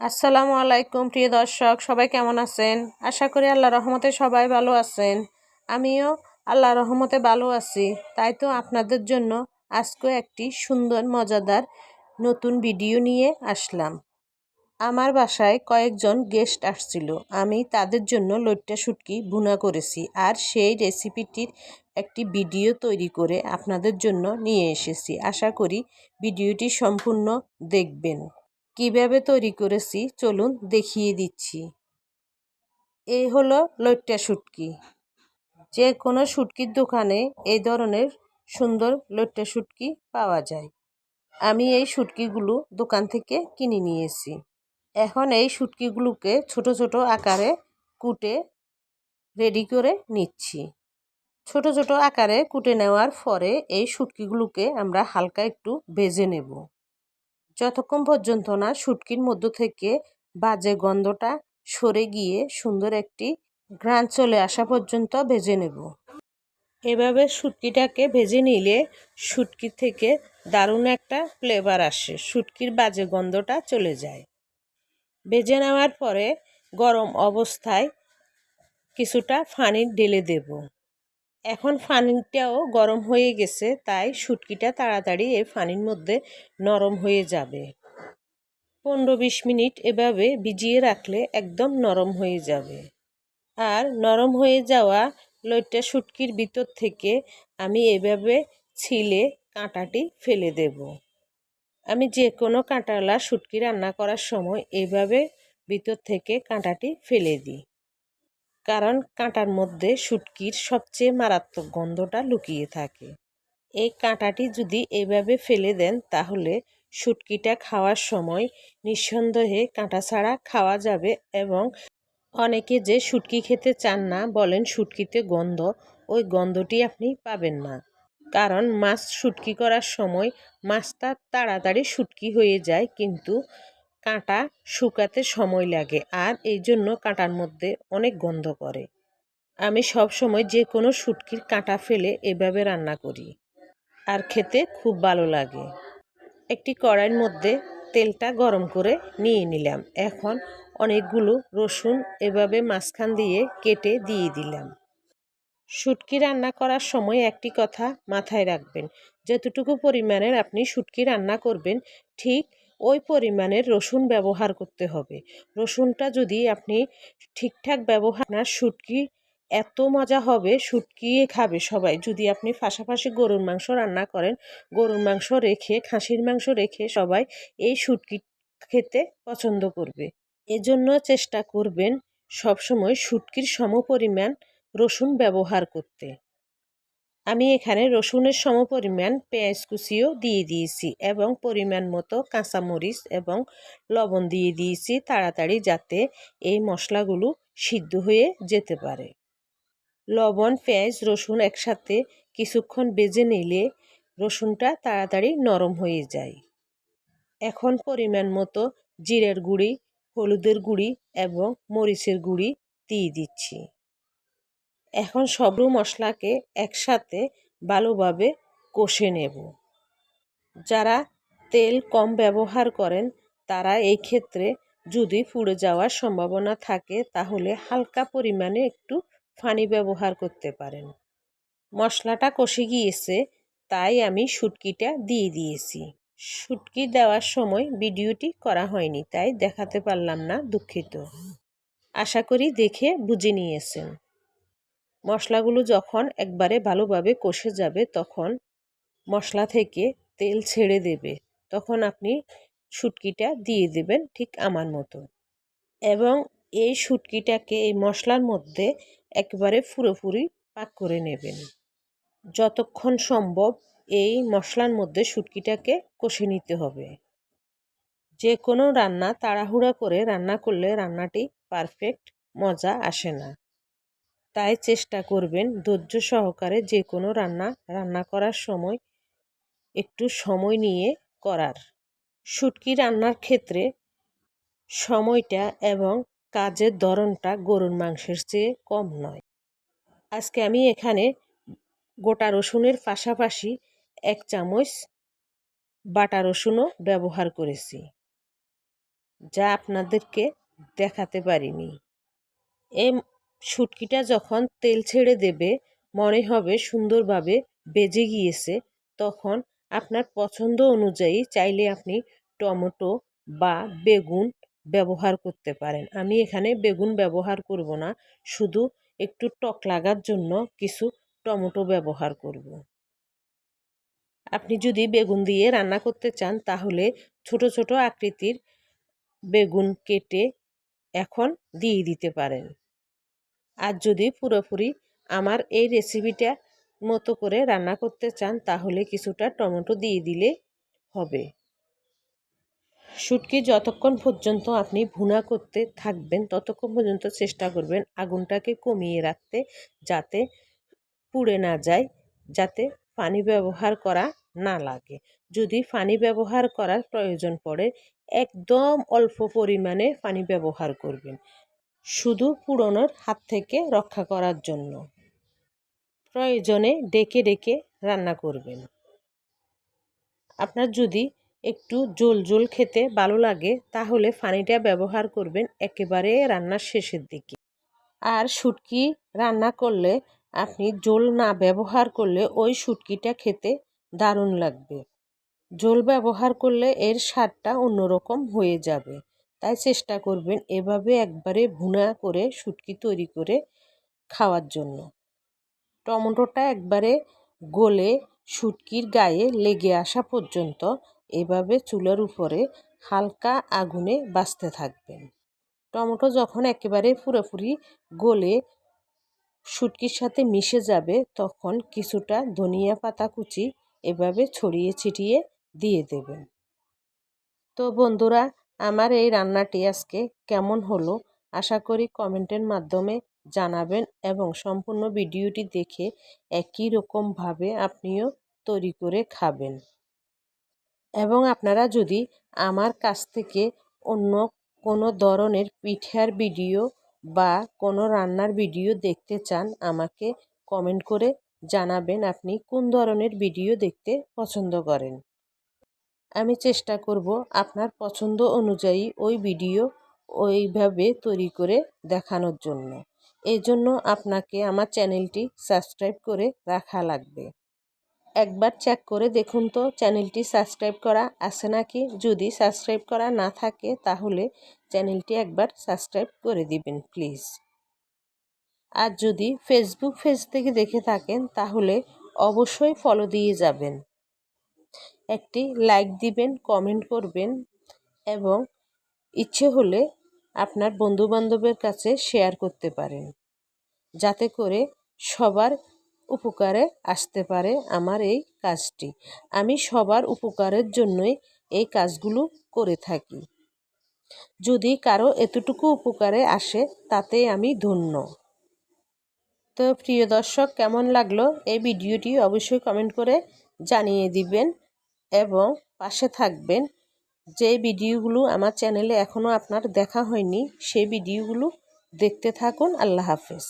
আসসালামু আলাইকুম, প্রিয় দর্শক, সবাই কেমন আছেন? আশা করি আল্লাহ রহমতে সবাই ভালো আছেন। আমিও আল্লাহ রহমতে ভালো আছি। তাই তো আপনাদের জন্য আজকে একটি সুন্দর, মজাদার, নতুন ভিডিও নিয়ে আসলাম। আমার বাসায় কয়েকজন গেস্ট আসছিল। আমি তাদের জন্য লইট্টা শুটকি ভুনা করেছি আর সেই রেসিপিটির একটি ভিডিও তৈরি করে আপনাদের জন্য নিয়ে এসেছি। আশা করি ভিডিওটি সম্পূর্ণ দেখবেন। কীভাবে তৈরি করেছি? চলুন দেখিয়ে দিচ্ছি। এই হলো লইট্টা শুটকি। যে কোনো শুটকির দোকানে এই ধরনের সুন্দর লইট্টা শুটকি পাওয়া যায়। আমি এই শুটকিগুলো দোকান থেকে কিনে নিয়েছি। এখন এই শুটকিগুলোকে ছোট ছোট আকারে কুটে রেডি করে নিচ্ছি। ছোট ছোট আকারে কুটে নেওয়ার পরে এই শুটকিগুলোকে আমরা হালকা একটু ভেজে নেব। যতক্ষণ পর্যন্ত না শুটকির মধ্য থেকে বাজে গন্ধটা সরে গিয়ে সুন্দর একটি ঘ্রাণ চলে আসা পর্যন্ত ভেজে নেব। এভাবে শুটকিটাকে ভেজে নিলে শুটকি থেকে দারুণ একটা ফ্লেভার আসে, শুটকির বাজে গন্ধটা চলে যায়। ভেজে নেওয়ার পরে গরম অবস্থায় কিছুটা ফানি ঢেলে দেব। এখন ফানিটাও গরম হয়ে গেছে, তাই শুটকিটা তাড়াতাড়ি এই ফানির মধ্যে নরম হয়ে যাবে। পনেরো বিশ মিনিট এভাবে ভিজিয়ে রাখলে একদম নরম হয়ে যাবে। আর নরম হয়ে যাওয়া লইট্টা শুটকির ভিতর থেকে আমি এভাবে ছিলে কাঁটাটি ফেলে দেব। আমি যে কোনো কাঁটাওয়ালা শুটকি রান্না করার সময় এইভাবে ভিতর থেকে কাঁটাটি ফেলে দিই। কারণ কাঁটার মধ্যে শুটকির সবচেয়ে মারাত্মক গন্ধটা লুকিয়ে থাকে। এই কাঁটাটি যদি এভাবে ফেলে দেন, তাহলে শুটকিটা খাওয়ার সময় নিঃসন্দেহে কাঁটা ছাড়া খাওয়া যাবে এবং অনেকে যে শুটকি খেতে চান না বলেন শুটকিতে গন্ধ, ওই গন্ধটি আপনি পাবেন না। কারণ মাছ শুটকি করার সময় মাছটা তাড়াতাড়ি শুটকি হয়ে যায়, কিন্তু কাঁটা শুকাতে সময় লাগে আর এই জন্য কাঁটার মধ্যে অনেক গন্ধ করে আমি সব সময় যে কোনো শুটকির কাঁটা ফেলে এভাবে রান্না করি আর খেতে খুব ভালো লাগে। একটি কড়াইয়ের মধ্যে তেলটা গরম করে নিয়ে নিলাম। এখন অনেকগুলো রসুন এভাবে মাঝখান দিয়ে কেটে দিয়ে দিলাম। শুটকি রান্না করার সময় একটি কথা মাথায় রাখবেন, যতটুকু পরিমাণের আপনি শুটকি রান্না করবেন, ঠিক ওই পরিমাণের রসুন ব্যবহার করতে হবে। রসুনটা যদি আপনি ঠিকঠাক ব্যবহার না, শুটকি এত মজা হবে, শুটকিয়ে খাবে সবাই। যদি আপনি পাশাপাশি গরুর মাংস রান্না করেন, গরুর মাংস রেখে, খাসির মাংস রেখে সবাই এই শুটকি খেতে পছন্দ করবে। এজন্য চেষ্টা করবেন সবসময় শুটকির সমপরিমাণ রসুন ব্যবহার করতে। আমি এখানে রসুনের সমপরিমাণ পেঁয়াজ কুচিও দিয়ে দিয়েছি এবং পরিমাণ মতো কাঁচামরিচ এবং লবণ দিয়ে দিয়েছি তাড়াতাড়ি যাতে এই মশলাগুলো সিদ্ধ হয়ে যেতে পারে। লবণ, পেঁয়াজ, রসুন একসাথে কিছুক্ষণ বেজে নিলে রসুনটা তাড়াতাড়ি নরম হয়ে যায়। এখন পরিমাণ মতো জিরের গুঁড়ি, হলুদের গুঁড়ি এবং মরিচের গুঁড়ি দিয়ে দিচ্ছি। এখন সবরু মশলাকে একসাথে ভালোভাবে কষে নেব। যারা তেল কম ব্যবহার করেন, তারা এই ক্ষেত্রে যদি পুড়ে যাওয়ার সম্ভাবনা থাকে, তাহলে হালকা পরিমাণে একটু ফানি ব্যবহার করতে পারেন। মশলাটা কষে গিয়েছে, তাই আমি শুটকিটা দিয়ে দিয়েছি। শুটকি দেওয়ার সময় ভিডিওটি করা হয়নি, তাই দেখাতে পারলাম না দুঃখিত। আশা করি দেখে বুঝে নিয়েছেন। মশলাগুলো যখন একবারে ভালোভাবে কষে যাবে, তখন মশলা থেকে তেল ছেড়ে দেবে। তখন আপনি শুটকিটা দিয়ে দেবেন ঠিক আমার মতো। এবং এই শুটকিটাকে এই মশলার মধ্যে একবারে পুরোপুরি পাক করে নেবেন। যতক্ষণ সম্ভব এই মশলার মধ্যে শুটকিটাকে কষে নিতে হবে। যে কোনো রান্না তাড়াহুড়া করে রান্না করলে রান্নাটি পারফেক্ট মজা আসে না। তাই চেষ্টা করবেন ধৈর্য সহকারে যে কোনো রান্না রান্না করার সময় একটু সময় নিয়ে করার। শুটকি রান্নার ক্ষেত্রে সময়টা এবং কাজের ধরনটা গরুর মাংসের চেয়ে কম নয়। আজকে আমি এখানে গোটা রসুনের পাশাপাশি এক চামচ বাটা রসুনও ব্যবহার করেছি, যা আপনাদেরকে দেখাতে পারিনি। এই শুটকিটা যখন তেল ছেড়ে দেবে, মনে হবে সুন্দরভাবে বেজে গিয়েছে, তখন আপনার পছন্দ অনুযায়ী চাইলে আপনি টমেটো বা বেগুন ব্যবহার করতে পারেন। আমি এখানে বেগুন ব্যবহার করব না, শুধু একটু টক লাগার জন্য কিছু টমেটো ব্যবহার করব। আপনি যদি বেগুন দিয়ে রান্না করতে চান, তাহলে ছোট ছোট আকৃতির বেগুন কেটে এখন দিয়ে দিতে পারেন। আর যদি পুরোপুরি আমার এই রেসিপিটা মতো করে রান্না করতে চান, তাহলে কিছুটা টমেটো দিয়ে দিলে হবে। শুটকি যতক্ষণ পর্যন্ত আপনি ভুনা করতে থাকবেন, ততক্ষণ পর্যন্ত চেষ্টা করবেন আগুনটাকে কমিয়ে রাখতে, যাতে পুড়ে না যায়, যাতে পানি ব্যবহার করা না লাগে। যদি পানি ব্যবহার করার প্রয়োজন পড়ে, একদম অল্প পরিমাণে পানি ব্যবহার করবেন। শুধু পুড়নোর হাত থেকে রক্ষা করার জন্য। প্রয়োজনে ডেকে ডেকে রান্না করবেন। আপনার যদি একটু জোল জোল খেতে ভালো লাগে, তাহলে পানিটা ব্যবহার করবেন একেবারে রান্নার শেষের দিকে। আর শুটকি রান্না করলে, আপনি জোল না ব্যবহার করলে ওই শুটকিটা খেতে দারুণ লাগবে। জোল ব্যবহার করলে এর স্বাদটা অন্যরকম হয়ে যাবে। তাই চেষ্টা করবেন এভাবে একবারে ভুনা করে, শুটকি তৈরি করে খাওয়ার জন্য। টমেটোটা একবারে গলে শুটকির গায়ে লেগে আসা পর্যন্ত এভাবে চুলার উপরে হালকা আগুনে বাঁচতে থাকবেন। টমেটো যখন একেবারে পুরোপুরি গলে শুটকির সাথে মিশে যাবে, তখন কিছুটা ধনিয়া পাতা কুচি এভাবে ছড়িয়ে ছিটিয়ে দিয়ে দেবেন। তো বন্ধুরা আমার এই রান্নাটি আজকে কেমন হলো আশা করি কমেন্টের মাধ্যমে জানাবেন এবং সম্পূর্ণ ভিডিওটি দেখে একই রকমভাবে আপনিও তৈরি করে খাবেন। এবং আপনারা যদি আমার কাছ থেকে অন্য কোনো ধরনের পিঠার ভিডিও বা কোনো রান্নার ভিডিও দেখতে চান, আমাকে কমেন্ট করে জানাবেন আপনি কোন ধরনের ভিডিও দেখতে পছন্দ করেন। আমি চেষ্টা করব আপনার পছন্দ অনুযায়ী ওই ভিডিও ওইভাবে তৈরি করে দেখানোর জন্য। এই জন্য আপনাকে আমার চ্যানেলটি সাবস্ক্রাইব করে রাখা লাগবে। একবার চেক করে দেখুন তো, চ্যানেলটি সাবস্ক্রাইব করা আছে নাকি? যদি সাবস্ক্রাইব করা না থাকে, তাহলে চ্যানেলটি একবার সাবস্ক্রাইব করে দিবেন, প্লিজ। আর যদি ফেসবুক পেজ থেকে দেখে থাকেন, তাহলে অবশ্যই ফলো দিয়ে যাবেন। একটি লাইক দিবেন কমেন্ট করবেন এবং ইচ্ছে হলে আপনার বন্ধুবান্ধবের কাছে শেয়ার করতে পারেন। যাতে করে সবার উপকারে আসতে পারে আমার এই কাজটি। আমি সবার উপকারের জন্যই এই কাজগুলো করে থাকি। যদি কারও এতটুকু উপকারে আসে, তাতে আমি ধন্য। তো প্রিয় দর্শক, কেমন লাগল এই ভিডিওটি অবশ্যই কমেন্ট করে জানিয়ে দিবেন। এবং পাশে থাকবেন। যে ভিডিওগুলো আমার চ্যানেলে এখনও আপনার দেখা হয়নি সেই ভিডিওগুলো দেখতে থাকুন। আল্লাহ হাফেজ।